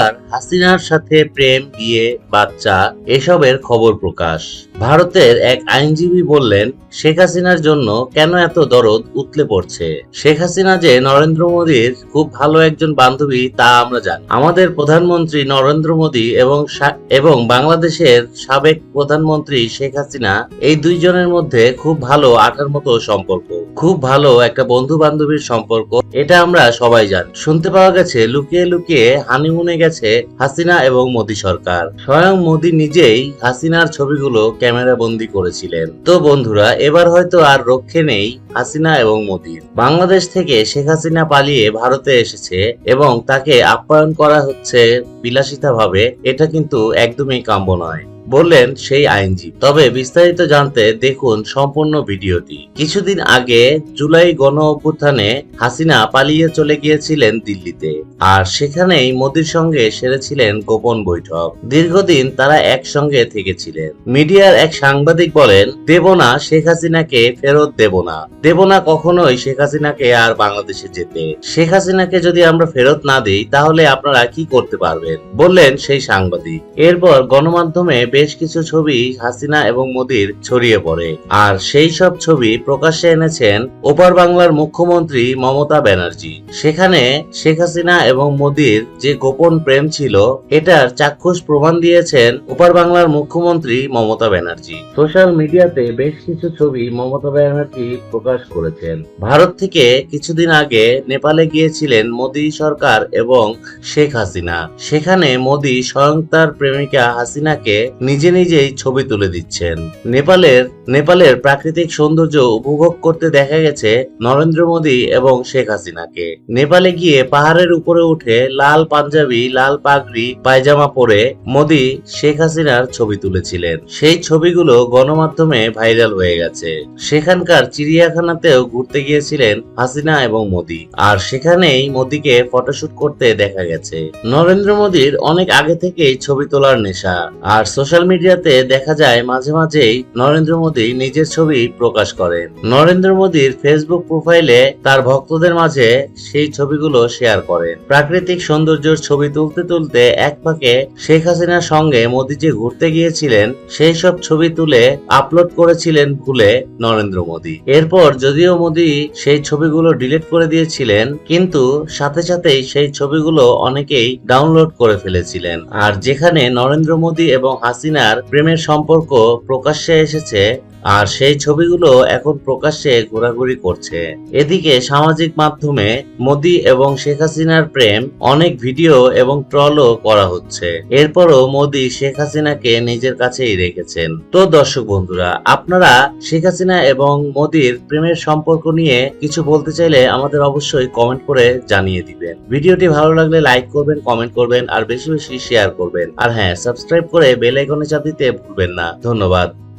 আর হাসিনার সাথে প্রেম, বিয়ে, বাচ্চা, এসবের খবর প্রকাশ। ভারতের এক আইনজীবী বললেন, শেখ হাসিনার জন্য কেন এত দরদ উতলে পড়ছে? শেখ হাসিনা যে নরেন্দ্র মোদীর খুব ভালো একজন বান্ধবী, তা আমরা জানি। আমাদের প্রধানমন্ত্রী নরেন্দ্র মোদী এবং এবং বাংলাদেশের সাবেক প্রধানমন্ত্রী শেখ হাসিনা এই দুইজনের মধ্যে খুব ভালো আটার মতো সম্পর্ক। খুব ভালো একটা বন্ধু বান্ধবীর সম্পর্ক, এটা আমরা সবাই জানি। শুনতে পাওয়া গেছে, লুকিয়ে লুকিয়ে হানিমুনে গেছে হাসিনা এবং মোদী সরকার। স্বয়ং মোদী নিজেই হাসিনার ছবিগুলো ক্যামেরা বন্দি করেছিলেন। তো বন্ধুরা, এবার হয়তো আর রক্ষে নেই হাসিনা এবং মোদীর বাংলাদেশ থেকে শেখ হাসিনা পালিয়ে ভারতে এসেছে এবং তাকে আপ্যায়ন করা হচ্ছে বিলাসিতা ভাবে এটা কিন্তু একদমই কাম্য নয়। বললেন সেই আইনজীবী। তবে বিস্তারিত জানতে দেখুন সম্পূর্ণ ভিডিওটি। কিছুদিন আগে জুলাই গণ অভ্যুত্থানে হাসিনা পালিয়ে চলে গিয়েছিলেন দিল্লিতে আর সেখানেই মোদির সঙ্গে সেরেছিলেন গোপন বৈঠক। দীর্ঘদিন তারা একসঙ্গে থেকেছিলেন। মিডিয়ার এক সাংবাদিক বলেন, দেব না, শেখ হাসিনাকে ফেরত দেব না। দেব না কখনোই শেখ হাসিনাকে আর বাংলাদেশে যেতে। শেখ হাসিনাকে যদি আমরা ফেরত না দিই, তাহলে আপনারা কি করতে পারবেন? বললেন সেই সাংবাদিক। এরপর গণমাধ্যমে বেশ কিছু ছবি হাসিনা এবং মোদির ছড়িয়ে পড়ে। আর সেই সব ছবি প্রকাশ্যে এনেছেন ওপার বাংলার মুখ্যমন্ত্রী মমতা ব্যানার্জি। সেখানে শেখ হাসিনা এবং মোদির যে গোপন প্রেম ছিল, এটার চাক্ষুষ প্রমাণ দিয়েছেন ওপার বাংলার মুখ্যমন্ত্রী মমতা ব্যানার্জি। সোশ্যাল মিডিয়াতে বেশ কিছু ছবি মমতা ব্যানার্জি প্রকাশ করেছেন। ভারত থেকে কিছুদিন আগে নেপালে গিয়েছিলেন মোদী সরকার এবং শেখ হাসিনা। সেখানে মোদী স্বয়ং তার প্রেমিকা হাসিনাকে নিজে নিজেই ছবি তুলে দিচ্ছেন। নেপালের নেপালের প্রাকৃতিক সৌন্দর্য উপভোগ করতে দেখা গেছে নরেন্দ্র মোদী এবং শেখ হাসিনাকে। নেপালে গিয়ে পাহাড়ের উপরে উঠে লাল পাঞ্জাবি, লাল পাগড়ি, পায়জামা পরে মোদী শেখ হাসিনার ছবি তুলেছিলেন। সেই ছবিগুলো গণমাধ্যমে ভাইরাল হয়ে গেছে। সেখানকার চিড়িয়াখানাতেও ঘুরতে গিয়েছিলেন হাসিনা এবং মোদী। আর সেখানেই মোদীকে ফটোশুট করতে দেখা গেছে। নরেন্দ্র মোদীর অনেক আগে থেকেই ছবি তোলার নেশা। আর সোশ্যাল মিডিয়াতে দেখা যায় মাঝে মাঝেই নরেন্দ্র মোদী নিজের ছবি প্রকাশ করেন। নরেন্দ্র মোদীর ফেসবুক প্রোফাইলে তার ভক্তদের মাঝে সেই ছবিগুলো শেয়ার করেন। প্রাকৃতিক সৌন্দর্যের ছবি তুলতে তুলতে এক ফাঁকে শেখ হাসিনার সঙ্গে মোদী যে ঘুরতে গিয়েছিলেন, সেই সব ছবি তুলে আপলোড করেছিলেন ভুলে নরেন্দ্র মোদী। এরপর যদিও মোদী সেই ছবিগুলো ডিলিট করে দিয়েছিলেন, কিন্তু সাথে সাথেই সেই ছবিগুলো অনেকেই ডাউনলোড করে ফেলেছিলেন। আর যেখানে নরেন্দ্র মোদী এবং হাসিনার প্রেমের সম্পর্ক প্রকাশ্যে এসেছে আর সেই ছবিগুলো এখন প্রকাশ্যে ঘোরাঘুরি করছে। এদিকে সামাজিক মাধ্যমে মোদী এবং শেখ হাসিনার প্রেম, অনেক ভিডিও এবং ট্রলও করা হচ্ছে। এরপরও মোদি শেখ হাসিনাকে নিজের কাছেই রেখেছেন। তো দর্শক বন্ধুরা, আপনারা শেখ হাসিনা এবং মোদীর প্রেমের সম্পর্ক নিয়ে কিছু বলতে চাইলে আমাদের অবশ্যই কমেন্ট করে জানিয়ে দিবেন। ভিডিওটি ভালো লাগলে লাইক করবেন, কমেন্ট করবেন, আর বেশি বেশি শেয়ার করবেন। আর হ্যাঁ সাবস্ক্রাইব করে বেল আইকনে চাপ দিতে ভুলবেন না। ধন্যবাদ।